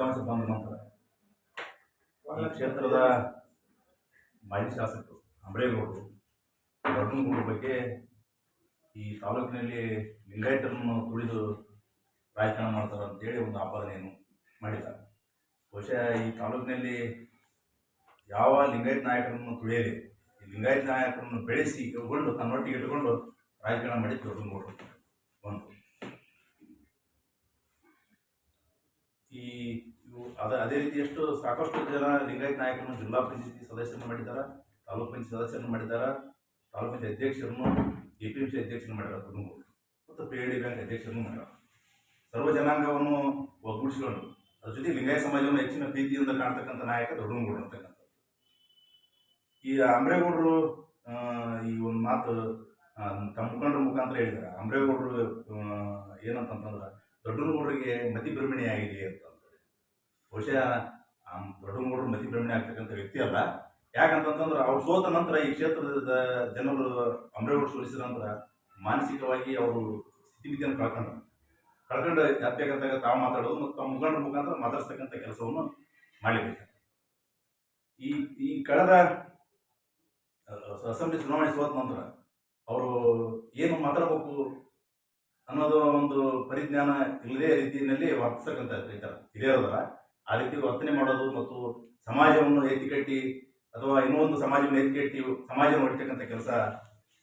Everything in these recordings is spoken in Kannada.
ಫಲಿತಾಂಶ ಬಂದ ನಂತರ ಈ ಕ್ಷೇತ್ರದ ಮಾಜಿ ಶಾಸಕರು ಅಂಬರೇಗೌಡರು ದೊಡ್ಡನಗೌಡರ ಬಗ್ಗೆ ಈ ತಾಲೂಕಿನಲ್ಲಿ ಲಿಂಗಾಯತರನ್ನು ತುಳಿದು ರಾಜಕಾರಣ ಮಾಡ್ತಾರೆ ಅಂತೇಳಿ ಒಂದು ಆಪಾದನೆಯನ್ನು ಮಾಡಿದ್ದಾರೆ. ಬಹುಶಃ ಈ ತಾಲೂಕಿನಲ್ಲಿ ಯಾವ ಲಿಂಗಾಯತ ನಾಯಕರನ್ನು ತುಳಿಯಲಿ, ಈ ಲಿಂಗಾಯತ ನಾಯಕರನ್ನು ಬೆಳೆಸಿ ಇಟ್ಕೊಂಡು ತನ್ನೊಟ್ಟಿಗೆ ಇಟ್ಕೊಂಡು ರಾಜಕಾರಣ ಮಾಡಿ ದೊಡ್ಡನಗೌಡರು ಒಂದು ಈ ಅದ ಅದೇ ರೀತಿಯಷ್ಟು ಸಾಕಷ್ಟು ಜನ ಲಿಂಗಾಯತ್ ನಾಯಕರನ್ನು ಜಿಲ್ಲಾ ಪಂಚಾಯತಿ ಸದಸ್ಯರನ್ನು ಮಾಡಿದ್ದಾರೆ ತಾಲೂಕು ಪಂಚಾಯತ್ ಸದಸ್ಯರನ್ನು ಮಾಡಿದ್ದಾರೆ ತಾಲೂಕು ಪಂಚಾಯತ್ ಅಧ್ಯಕ್ಷರನ್ನು ಎ ಪಿ ಎಂ ಸಿ ಅಧ್ಯಕ್ಷರನ್ನು ಮಾಡಿದ್ದಾರೆ ತುಮಕೂರು ಮತ್ತು ಪಿ ಡಿ ಬ್ಯಾಂಕ್ ಅಧ್ಯಕ್ಷರನ್ನು ಮಾಡಿದ್ದಾರೆ ಸರ್ವ ಜನಾಂಗವನ್ನು ಒಗ್ಗೂಡಿಸಿಕೊಂಡು, ಅದ್ರ ಜೊತೆ ಲಿಂಗಾಯತ ಸಮಾಜವನ್ನು ಹೆಚ್ಚಿನ ಪ್ರೀತಿಯಿಂದ ಕಾಣ್ತಕ್ಕಂಥ ನಾಯಕ ದೊಡ್ಡನಗೌಡರು ಅಂತಕ್ಕಂಥ ಈ ಅಂಬ್ರೇಗೌಡರು ಈ ಒಂದು ಮಾತು ತಮ್ಮ ಮುಖಂಡರ ಮುಖಾಂತರ ಹೇಳಿದ್ದಾರೆ ಅಂಬ್ರೇಗೌಡರು ಏನಂತಂತಂದ್ರೆ, ದೊಡ್ಡನಗೌಡರಿಗೆ ಮತಿ ಆಗಿದೆ ಅಂತ ಬಹುಶಃ ದೊಡ್ಡ ಮೂಡ್ರ ಮತಿ ಭ್ರಮಣೆ ಆಗ್ತಕ್ಕಂಥ ವ್ಯಕ್ತಿ ಅಲ್ಲ. ಯಾಕಂತಂತಂದ್ರೆ ಅವ್ರು ಸೋತ ನಂತರ ಈ ಕ್ಷೇತ್ರದ ಜನರು ಅಂಬ್ರೇಗೌಡರು ಸೋಲಿಸಿದ ನಂತರ ಮಾನಸಿಕವಾಗಿ ಅವರು ಸ್ಥಿತಿಮಿತಿಯನ್ನು ಕಳ್ಕೊಂಡ್ರು. ಕಳ್ಕೊಂಡು ಅತ್ಯಾಗ ತಾವು ಮಾತಾಡೋದು ಮತ್ತು ತಮ್ಮ ಮುಖಂಡರ ಮುಖಾಂತರ ಮಾತಾಡ್ತಕ್ಕಂಥ ಕೆಲಸವನ್ನು ಮಾಡಲಿಕ್ಕೆ. ಈ ಈ ಕಳೆದ ಅಸೆಂಬ್ಲಿ ಚುನಾವಣೆ ಸೋತ ನಂತರ ಅವರು ಏನು ಮಾತಾಡಬೇಕು ಅನ್ನೋದು ಒಂದು ಪರಿಜ್ಞಾನ ಇಲ್ಲದೇ ರೀತಿಯಲ್ಲಿ ವರ್ತಿಸ್ತಕ್ಕಂಥ ರೈತರ ಹಿರಿಯರದಲ್ಲ ಆ ರೀತಿ ವರ್ತನೆ ಮಾಡೋದು ಮತ್ತು ಸಮಾಜವನ್ನು ಎತ್ತಿಕಟ್ಟಿ ಅಥವಾ ಇನ್ನೊಂದು ಸಮಾಜವನ್ನು ಎತ್ತಿಕಟ್ಟಿ ಸಮಾಜವನ್ನು ಹೊಡಿತಕ್ಕಂಥ ಕೆಲಸ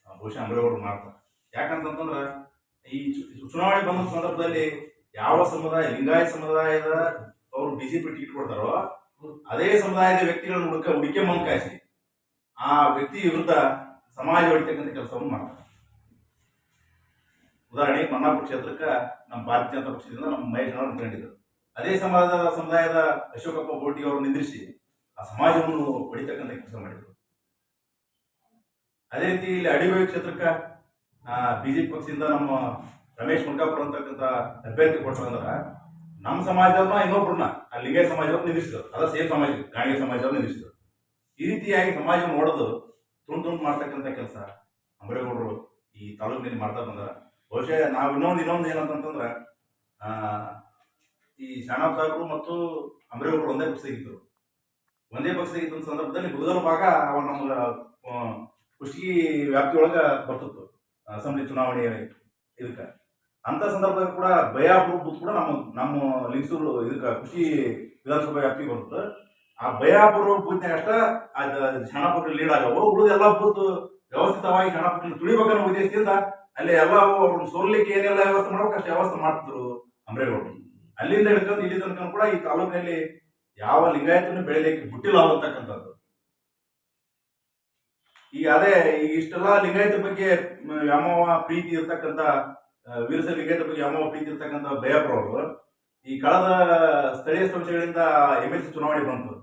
ಬಹುಶಃ ಅಂಬೇಡ್ಕರ್ ಮಾಡ್ತಾರೆ. ಯಾಕಂತಂತಂದ್ರೆ ಈ ಚುನಾವಣೆ ಬಂದ ಸಂದರ್ಭದಲ್ಲಿ ಯಾವ ಸಮುದಾಯ, ಲಿಂಗಾಯತ ಸಮುದಾಯದ ಅವರು ಬಿಜೆಪಿ ಟಿಕೆಟ್ ಕೊಡ್ತಾರೋ, ಅದೇ ಸಮುದಾಯದ ವ್ಯಕ್ತಿಗಳ ಹುಡುಕ ಹುಡುಕೆ ಮಂಕಾಯಿಸಿ ಆ ವ್ಯಕ್ತಿ ವಿರುದ್ಧ ಸಮಾಜ ಹೊಡಿತಕ್ಕಂಥ ಕೆಲಸವನ್ನು ಮಾಡ್ತಾರೆ. ಉದಾಹರಣೆಗೆ ಮನ್ನಾಪುರ ಕ್ಷೇತ್ರಕ್ಕೆ ನಮ್ಮ ಭಾರತೀಯ ಜನತಾ ಪಕ್ಷದಿಂದ ನಮ್ಮ ಮಹೇಶ್ ಅವರು ನಿಂತ್ಕೊಂಡಿದ್ರು ಅದೇ ಸಮಾಜದ ಸಮುದಾಯದ ಅಶೋಕಪ್ಪ ಬೋಟಿ ಅವರು ನಿಂದಿರಿಸಿ ಆ ಸಮಾಜವನ್ನು ಹೊಡಿತಕ್ಕಂಥ ಕೆಲಸ ಮಾಡಿದರು. ಅದೇ ರೀತಿ ಇಲ್ಲಿ ಅಡಿಗೋಯಿ ಕ್ಷೇತ್ರಕ್ಕೆ ಬಿಜೆಪಿ ಪಕ್ಷದಿಂದ ನಮ್ಮ ರಮೇಶ್ ಮುಂಡಾಪುರ ಅಂತಕ್ಕಂಥ ಅಭ್ಯರ್ಥಿ ಕೊಟ್ಟರಂದ್ರ ನಮ್ಮ ಸಮಾಜದವ್ರನ್ನ ಇನ್ನೊಬ್ರನ್ನ, ಆ ಲಿಂಗಾಯತ ಸಮಾಜದವ್ರು ನಿಂದಿಸಿದ್ರು ಅದ ಸೇಮ್ ಸಮಾಜ, ಗಾಣಿಗೆ ನಿಂದಿಸಿದ್ರು ಈ ರೀತಿಯಾಗಿ ಸಮಾಜ ನೋಡೋದು ತುಂಡು ತುಂಡು ಮಾಡ್ತಕ್ಕಂಥ ಕೆಲಸ ಅಂಬರೇಗೌಡರು ಈ ತಾಲೂಕಿನಲ್ಲಿ ಮಾಡ್ತಾ ಬಂದ್ರ. ಬಹುಶಃ ನಾವು ಇನ್ನೊಂದು ಇನ್ನೊಂದು ಏನಂತಂತಂದ್ರೆ ಈ ಶಾಣಾಬ್ ಸಾಹೇಬರು ಮತ್ತು ಅಂಬರೇಗೌಡರು ಒಂದೇ ಪಕ್ಷದಾಗಿದ್ದರು ಒಂದೇ ಪಕ್ಷದಾಗಿದ್ದ ಸಂದರ್ಭದಲ್ಲಿ ಬುಧವಾರ ಭಾಗ ಅವ ನಮ್ಮ ಕುಷ್ಟಿ ವ್ಯಾಪ್ತಿಯೊಳಗೆ ಬರ್ತಿತ್ತು ಅಸೆಂಬ್ಲಿ ಚುನಾವಣೆ ಇದಕ್ಕೆ. ಅಂತ ಸಂದರ್ಭದಲ್ಲಿ ಕೂಡ ಭಯ ಬೂತ್ ಕೂಡ ನಮ್ಮ ನಮ್ಮ ಲಿಂಗಸೂರು ಇದಕ್ಕೆ ಕೃಷಿ ವಿಧಾನಸಭಾ ವ್ಯಾಪ್ತಿಗೆ ಬರುತ್ತೆ ಆ ಭಯಾಪುರ ಬೂತ್ನಾಗ ಅಷ್ಟ ಶಾಣಾಪುರ ಲೀಡ್ ಆಗವು, ಉಳಿದ ಎಲ್ಲ ಬೂತ್ ವ್ಯವಸ್ಥಿತವಾಗಿ ಶಾಣಾಪುರ ತುಳಿಬೇಕನ್ನೋ ಉದ್ದೇಶದಿಂದ ಅಲ್ಲಿ ಎಲ್ಲ ಅವ್ರನ್ನ ಸೋಲಿಕ್ಕೆ ಏನೆಲ್ಲ ವ್ಯವಸ್ಥೆ ಮಾಡ್ಬೇಕು ಅಷ್ಟು ವ್ಯವಸ್ಥೆ ಮಾಡ್ತಿದ್ರು ಅಂಬ್ರೇಗೌಡರು ಅಲ್ಲಿಂದ ಹಿಡ್ಕೊಂಡು ಇಲ್ಲಿ ತನಕ ಕೂಡ ಈ ತಾಲೂಕಿನಲ್ಲಿ ಯಾವ ಲಿಂಗಾಯತನ್ನು ಬೆಳಿಲಿಕ್ಕೆ ಬಿಟ್ಟಿಲ್ಲ ಅನ್ನತಕ್ಕಂಥದ್ದು. ಈಗ ಅದೇ ಈ ಇಷ್ಟೆಲ್ಲ ಲಿಂಗಾಯತ ಬಗ್ಗೆ ವ್ಯಾಮೋಹ ಪ್ರೀತಿ ಇರ್ತಕ್ಕಂಥ ವೀರಸ ಲಿಂಗಾಯತ ಬಗ್ಗೆ ವ್ಯಾಮೋಹ ಪ್ರೀತಿ ಇರ್ತಕ್ಕಂಥ ಬಯಪ್ರವರು ಈ ಕಳೆದ ಸ್ಥಳೀಯ ಸಂಸ್ಥೆಗಳಿಂದ ಎಂ ಎಸ್ ಚುನಾವಣೆ ಬಂತು.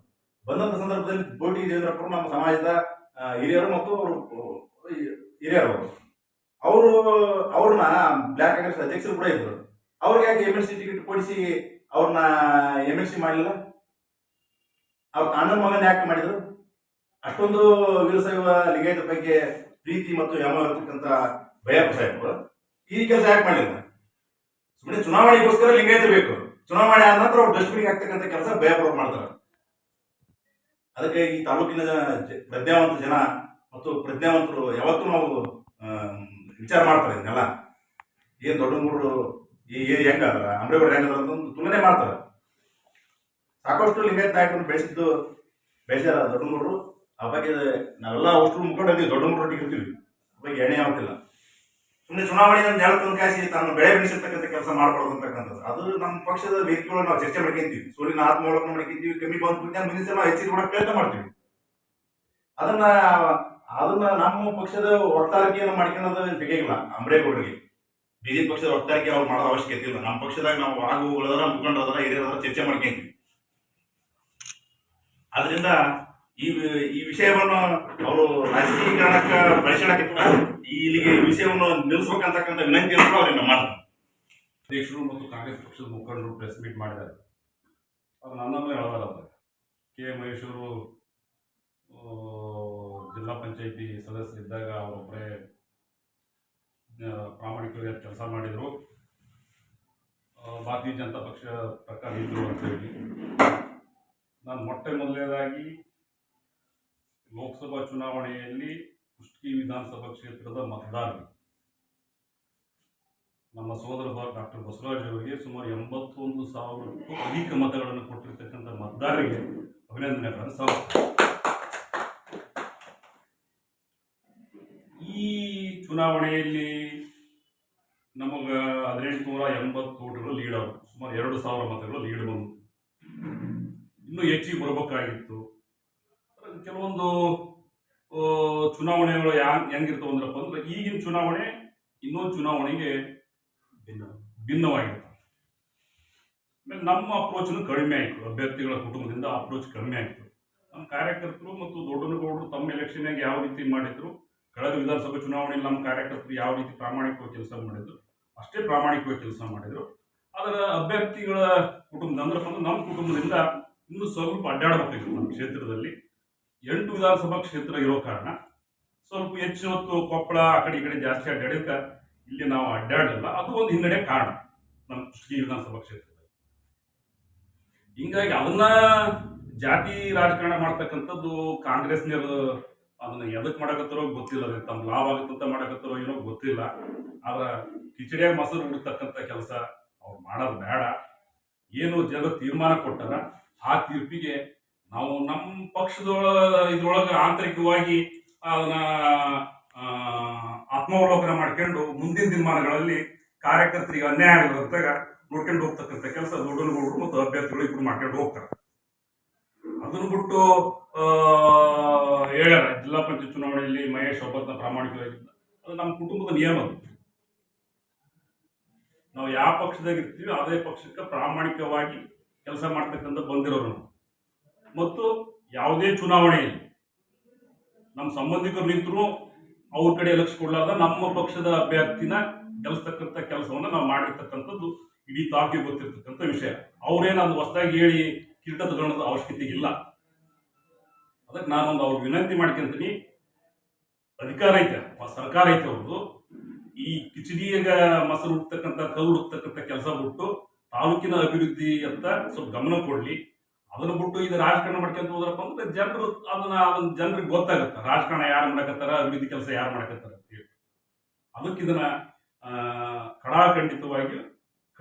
ಬಂದಂತ ಸಂದರ್ಭದಲ್ಲಿ ಬೋಟಿ ದೇವೇಂದ್ರಪ್ಪರು ನಮ್ಮ ಸಮಾಜದ ಹಿರಿಯರು ಮತ್ತು ಅವರು ಹಿರಿಯರು ಅವರು. ಅವ್ರನ್ನ ಬ್ಲ್ಯಾಕ್ ಕಾಂಗ್ರೆಸ್ ಅಧ್ಯಕ್ಷರು ಕೂಡ ಇದ್ರು ಅವ್ರಿಗೆ ಯಾಕೆ ಎಂ ಎಲ್ ಸಿ ಟಿಕೆಟ್ ಕೊಡಿಸಿ ಅವ್ರನ್ನ ಎಂ ಎಲ್ ಸಿ ಮಾಡಲಿಲ್ಲ? ಅವ್ರ ಅಣ್ಣನ ಮಗನ ಯಾಕೆ ಮಾಡಿದ್ರು? ಅಷ್ಟೊಂದು ವೀರಶೈವ ಲಿಂಗಾಯತ ಬಗ್ಗೆ ಪ್ರೀತಿ ಮತ್ತು ಯಮ ಇರ್ತಕ್ಕಂಥ ಭಯಪ್ಪ ಸಾಹೇಬರು ಈ ಕೆಲಸ ಯಾಕೆ ಮಾಡಿಲ್ಲ ಸುಮ್ಮನೆ ಚುನಾವಣೆಗೋಸ್ಕರ ಲಿಂಗಾಯತ ಬೇಕು. ಚುನಾವಣೆ ಆದ ನಂತರ ಅವ್ರು ಡಸ್ಟ್ಬಿನ್ಗೆ ಹಾಕ್ತಕ್ಕಂಥ ಕೆಲಸ ಭಯಪ್ರವ್ರು ಮಾಡ್ತಾರೆ. ಅದಕ್ಕೆ ಈ ತಾಲೂಕಿನ ಪ್ರಜ್ಞಾವಂತ ಜನ ಮತ್ತು ಪ್ರಜ್ಞಾವಂತರು ಯಾವತ್ತೂ ನಾವು ವಿಚಾರ ಮಾಡ್ತಾರೆ ಇದನ್ನೆಲ್ಲ. ದೊಡ್ಡ ದೊಡ್ಡಗೂಡು ಈ ಏರಿ ಹೆಂಗ ಅದ್ರ ಅಂಬ್ರೇಗೌಡ ಹೆಂಗ ಅದ್ರ ಅಂತ ತುಲನೆ ಮಾಡ್ತಾರೆ. ಸಾಕಷ್ಟು ಲಿಂಗಾಯತ್ ನಾಯಕರು ಬೆಳೆಸಿದ್ದು ಬೆಳೆಸ್ಯಾರ ದೊಡ್ಡಗೂಡರು ಆ ಬಗ್ಗೆ ನಾವೆಲ್ಲ ಅಷ್ಟು ಮುಖಂಡಿದ್ದೀವಿ ದೊಡ್ಡಗೂಡರೊಟ್ಟಿಗೆ ಇರ್ತೀವಿ. ಆ ಬಗ್ಗೆ ಎಣ್ಣೆ ಆಗ್ತಿಲ್ಲ ಸುಮ್ಮನೆ ಚುನಾವಣೆಯ ನೆಲತನ್ನು ಕಾಸಿ ತನ್ನ ಬೆಳೆ ಬೆಳೆಸಿರ್ತಕ್ಕಂಥ ಕೆಲಸ ಮಾಡ್ಕೊಡೋದು ಅಂತಕ್ಕಂಥದ್ದು ಅದು ನಮ್ಮ ಪಕ್ಷದ ವ್ಯಕ್ತಿಗಳು ನಾವು ಚರ್ಚೆ ಮಾಡ್ಕೊಂತೀವಿ. ಸೂರ್ಯನ ಆತ್ಮವಳಕ ಮಾಡ್ಕೊಂತೀವಿ, ಕಮ್ಮಿ ಬಂದ ಮುಂದೆ ಮುಂದಿನ ಸಲ ಹೆಚ್ಚಿಗೆ ಕೂಡ ಪ್ರಯತ್ನ ಮಾಡ್ತೀವಿ. ಅದನ್ನ ಅದನ್ನ ನಮ್ಮ ಪಕ್ಷದ ಒಟ್ಟಾರಿಕೆಯನ್ನು ಮಾಡ್ಕೊಳ್ಳೋದು ಬೇಕಾಗಿಲ್ಲ ಅಂಬ್ರೇಗೌಡರಿಗೆ ಬಿಜೆಪಿ ಪಕ್ಷದ ಒಟ್ಟಾರಿಕೆ ಅವ್ರು ಮಾಡೋದ ಅವಶ್ಯಕತೆ ಇಲ್ಲ. ನಮ್ಮ ಪಕ್ಷದಾಗ ನಾವು ಆಗು ಮುಖಂಡ ಹಿರಿಯರ ಹಿರಿಯರದರ ಚರ್ಚೆ ಮಾಡ್ಕೊಂಡ್ವಿ ಅದರಿಂದ ಈ ಈ ವಿಷಯವನ್ನು ಅವರು ರಾಜಕೀಕರಣಕ್ಕೆ ಬಳಸ್ಕೊಳಕ್ಕಿಂತ ಈ ಇಲ್ಲಿಗೆ ವಿಷಯವನ್ನು ನಿಲ್ಲಿಸ್ಬೇಕಂತಕ್ಕಂಥ ವಿನಂತಿಯನ್ನು ಅವ್ರಿಗೆ ಮಾಡ್ತಾರೆ. ಅಧ್ಯಕ್ಷರು ಮತ್ತು ಕಾಂಗ್ರೆಸ್ ಪಕ್ಷದ ಮುಖಂಡರು ಪ್ರೆಸ್ ಮೀಟ್ ಮಾಡಿದ್ದಾರೆ. ಅದು ನನ್ನನ್ನು ಹೇಳೋದಲ್ಲ ಕೆ. ಮಹೇಶ್ವರು ಅವರು ಜಿಲ್ಲಾ ಪಂಚಾಯಿತಿ ಸದಸ್ಯರಿದ್ದಾಗ ಅವರೊಬ್ಬರೇ ಪ್ರಾಮಾಣಿಕವಾಗಿ ಕೆಲಸ ಮಾಡಿದರು. ಭಾರತೀಯ ಜನತಾ ಪಕ್ಷ ಪ್ರಕಾರ ಇದ್ದರು ಅಂತ ಹೇಳಿ. ನಾನು ಮೊಟ್ಟೆ ಮೊದಲನೇದಾಗಿ ಲೋಕಸಭಾ ಚುನಾವಣೆಯಲ್ಲಿ ಕುಷ್ಟಗಿ ವಿಧಾನಸಭಾ ಕ್ಷೇತ್ರದ ಮತದಾರರು. ನಮ್ಮ ಸೋದರ ಡಾಕ್ಟರ್ ಬಸವರಾಜ್ ಅವರಿಗೆ ಸುಮಾರು ಎಂಬತ್ತೊಂದು ಸಾವಿರಕ್ಕೂ ಅಧಿಕ ಮತಗಳನ್ನು ಕೊಟ್ಟಿರ್ತಕ್ಕಂಥ ಮತದಾರರಿಗೆ ಅಭಿನಂದನೆಗಳನ್ನು ಸಲ್ಲಿಸ್ತೇನೆ ಈ ಚುನಾವಣೆಯಲ್ಲಿ ನಮಗೆ ಹದಿನೆಂಟು ನೂರ ಎಂಬತ್ತು ಓಟುಗಳು ಲೀಡ್ ಆಗುತ್ತೆ ಸುಮಾರು ಎರಡು ಸಾವಿರ ಮತಗಳು ಲೀಡ್ ಬಂತು ಇನ್ನೂ ಹೆಚ್ಚಿಗೆ ಬರಬೇಕಾಗಿತ್ತು. ಕೆಲವೊಂದು ಚುನಾವಣೆಗಳು ಯಾ, ಹೆಂಗಿರ್ತವೆ ಅಂದ್ರಪ್ಪ ಅಂದ್ರೆ ಈಗಿನ ಚುನಾವಣೆ ಇನ್ನೊಂದು ಚುನಾವಣೆಗೆ ಭಿನ್ನ ಭಿನ್ನವಾಗಿರ್ತವೆ ಆಮೇಲೆ ನಮ್ಮ ಅಪ್ರೋಚ್ನು ಕಡಿಮೆ ಆಯಿತು. ಅಭ್ಯರ್ಥಿಗಳ ಕುಟುಂಬದಿಂದ ಅಪ್ರೋಚ್ ಕಡಿಮೆ ಆಯಿತು. ನಮ್ಮ ಕಾರ್ಯಕರ್ತರು ಮತ್ತು ದೊಡ್ಡನಗೌಡರು ತಮ್ಮ ಎಲೆಕ್ಷನ್ಗೆ ಯಾವ ರೀತಿ ಮಾಡಿದ್ರು ಕಳೆದ ವಿಧಾನಸಭೆ ಚುನಾವಣೆಯಲ್ಲಿ ನಮ್ಮ ಕಾರ್ಯಕರ್ತರು ಯಾವ ರೀತಿ ಪ್ರಾಮಾಣಿಕವಾಗಿ ಕೆಲಸ ಮಾಡಿದ್ರು, ಅಷ್ಟೇ ಪ್ರಾಮಾಣಿಕವಾಗಿ ಕೆಲಸ ಮಾಡಿದ್ರು. ಅದರ ಅಭ್ಯರ್ಥಿಗಳ ಅಂದ್ರಪ್ಪ ಅಂದ್ರೆ ನಮ್ಮ ಕುಟುಂಬದಿಂದ ಇನ್ನೂ ಸ್ವಲ್ಪ ಅಡ್ಡಾಡಬೇಕು ನಮ್ಮ ಕ್ಷೇತ್ರದಲ್ಲಿ. ಎಂಟು ವಿಧಾನಸಭಾ ಕ್ಷೇತ್ರ ಇರೋ ಕಾರಣ ಸ್ವಲ್ಪ ಹೆಚ್ಚು ಹೊತ್ತು ಕೊಪ್ಪಳ, ಆ ಕಡೆ ಈ ಕಡೆ ಜಾಸ್ತಿ ಅಡ್ಡಾಡಿದ್ಕ ಇಲ್ಲಿ ನಾವು ಅಡ್ಡಾಡಲಿಲ್ಲ. ಅದು ಒಂದು ಹಿನ್ನಡೆ ಕಾರಣ ನಮ್ಮ ಕುಷ್ಟಗಿ ವಿಧಾನಸಭಾ ಕ್ಷೇತ್ರದಲ್ಲಿ. ಹಿಂಗಾಗಿ ಅದನ್ನ ಜಾತಿ ರಾಜಕಾರಣ ಮಾಡ್ತಕ್ಕಂಥದ್ದು ಕಾಂಗ್ರೆಸ್ನವರು ಅದನ್ನ ಎದಕ್ ಮಾಡಕತ್ತಾರೋ ಗೊತ್ತಿಲ್ಲ ಅದಕ್ಕೆ ತಮ್ಮ ಲಾಭ ಆಗುತ್ತಂತ ಮಾಡಕತ್ತಾರೋ ಏನೋ ಗೊತ್ತಿಲ್ಲ. ಆದ್ರ ಕಿಚಡಿಯಾಗ ಮೊಸರು ಬಿಡ್ತಕ್ಕಂಥ ಕೆಲಸ ಅವ್ರು ಮಾಡೋದು ಬೇಡ. ಏನು ಜನ ತೀರ್ಮಾನ ಕೊಟ್ಟಾರ ಆ ತೀರ್ಪಿಗೆ ನಾವು ನಮ್ಮ ಪಕ್ಷದೊಳ, ಇದ್ರೊಳಗೆ ಆಂತರಿಕವಾಗಿ ಅದನ್ನ ಆತ್ಮಾವಲೋಕನ ಮಾಡ್ಕೊಂಡು ಮುಂದಿನ ದಿನಮಾನಗಳಲ್ಲಿ ಕಾರ್ಯಕರ್ತರಿಗೆ ಅನ್ಯಾಯ ಆಗದಂತಾಗ ನೋಡ್ಕೊಂಡು ಹೋಗ್ತಕ್ಕಂಥ ಕೆಲಸ ದೊಡ್ಡನಗೌಡರು ಮತ್ತು ಅಭ್ಯರ್ಥಿಗಳು ಇಬ್ರು ಮಾಡ್ಕೊಂಡು ಹೋಗ್ತಾರೆ. ಅದನ್ನು ಬಿಟ್ಟು ಹೇಳ್ಯಾರ ಜಿಲ್ಲಾ ಪಂಚಾಯತ್ ಚುನಾವಣೆಯಲ್ಲಿ ಮಹೇಶ್ ಒಬ್ಬತ್ನ ಪ್ರಾಮಾಣಿಕವಾಗಿದ್ದ ಅದು ನಮ್ಮ ಕುಟುಂಬದ ನಿಯಮ ನಾವು ಯಾವ ಪಕ್ಷದಾಗ ಇರ್ತೀವಿ, ಅದೇ ಪಕ್ಷಕ್ಕೆ ಪ್ರಾಮಾಣಿಕವಾಗಿ ಕೆಲಸ ಮಾಡ್ತಕ್ಕಂಥ ಬಂದಿರೋರು ನಾವು. ಮತ್ತು ಯಾವುದೇ ಚುನಾವಣೆಯಲ್ಲಿ ನಮ್ಮ ಸಂಬಂಧಿಕರು ನಿಂತರೂ ಅವ್ರ ಕಡೆ ಲಕ್ಷ ಕೊಡಲಾರ್ದ ನಮ್ಮ ಪಕ್ಷದ ಅಭ್ಯರ್ಥಿನ ಗೆಲ್ಲಿಸ್ತಕ್ಕಂಥ ಕೆಲಸವನ್ನು ನಾವು ಮಾಡಿರ್ತಕ್ಕಂಥದ್ದು ಇಡೀ ತಾಕಿಗೆ ಗೊತ್ತಿರ್ತಕ್ಕಂಥ ವಿಷಯ. ಅವ್ರೇನು ಅದು ಹೊಸದಾಗಿ ಹೇಳಿ ಕಿರೀಟ ತಗೊಳ್ಳೋದ ಅವಶ್ಯಕತೆ ಇಲ್ಲ ಅದಕ್ಕೆ ನಾನೊಂದು ಅವ್ರಿಗೆ ವಿನಂತಿ ಮಾಡ್ಕೊಂತೀನಿ. ಅಧಿಕಾರ ಐತೆ ಸರ್ಕಾರ ಐತೆ ಅವ್ರದ್ದು. ಈ ಕಿಚಡಿಯಾಗ ಮೊಸರು ಹುಡ್ತಕ್ಕಂಥ ಕಲ್ಲು ಹುಡ್ತಕ್ಕಂಥ ಕೆಲಸ ಬಿಟ್ಟು ತಾಲೂಕಿನ ಅಭಿವೃದ್ಧಿ ಅಂತ ಸ್ವಲ್ಪ ಗಮನ ಕೊಡ್ಲಿ. ಅದನ್ನ ಬಿಟ್ಟು ಇದು ರಾಜಕಾರಣ ಮಾಡ್ಕೊಂತ ಹೋದ್ರಪ್ಪ ಅಂದ್ರೆ ಜನರು ಅದನ್ನ ಅದನ್ನ ಜನರಿಗೆ ಗೊತ್ತಾಗುತ್ತೆ. ರಾಜಕಾರಣ ಯಾರು ಮಾಡಕತ್ತಾರ, ಅಭಿವೃದ್ಧಿ ಕೆಲಸ ಯಾರು ಮಾಡಕತ್ತಾರ ಅಂತೇಳಿ ಅದಕ್ಕೆ ಇದನ್ನ ಕಡಾಖಂಡಿತವಾಗಿ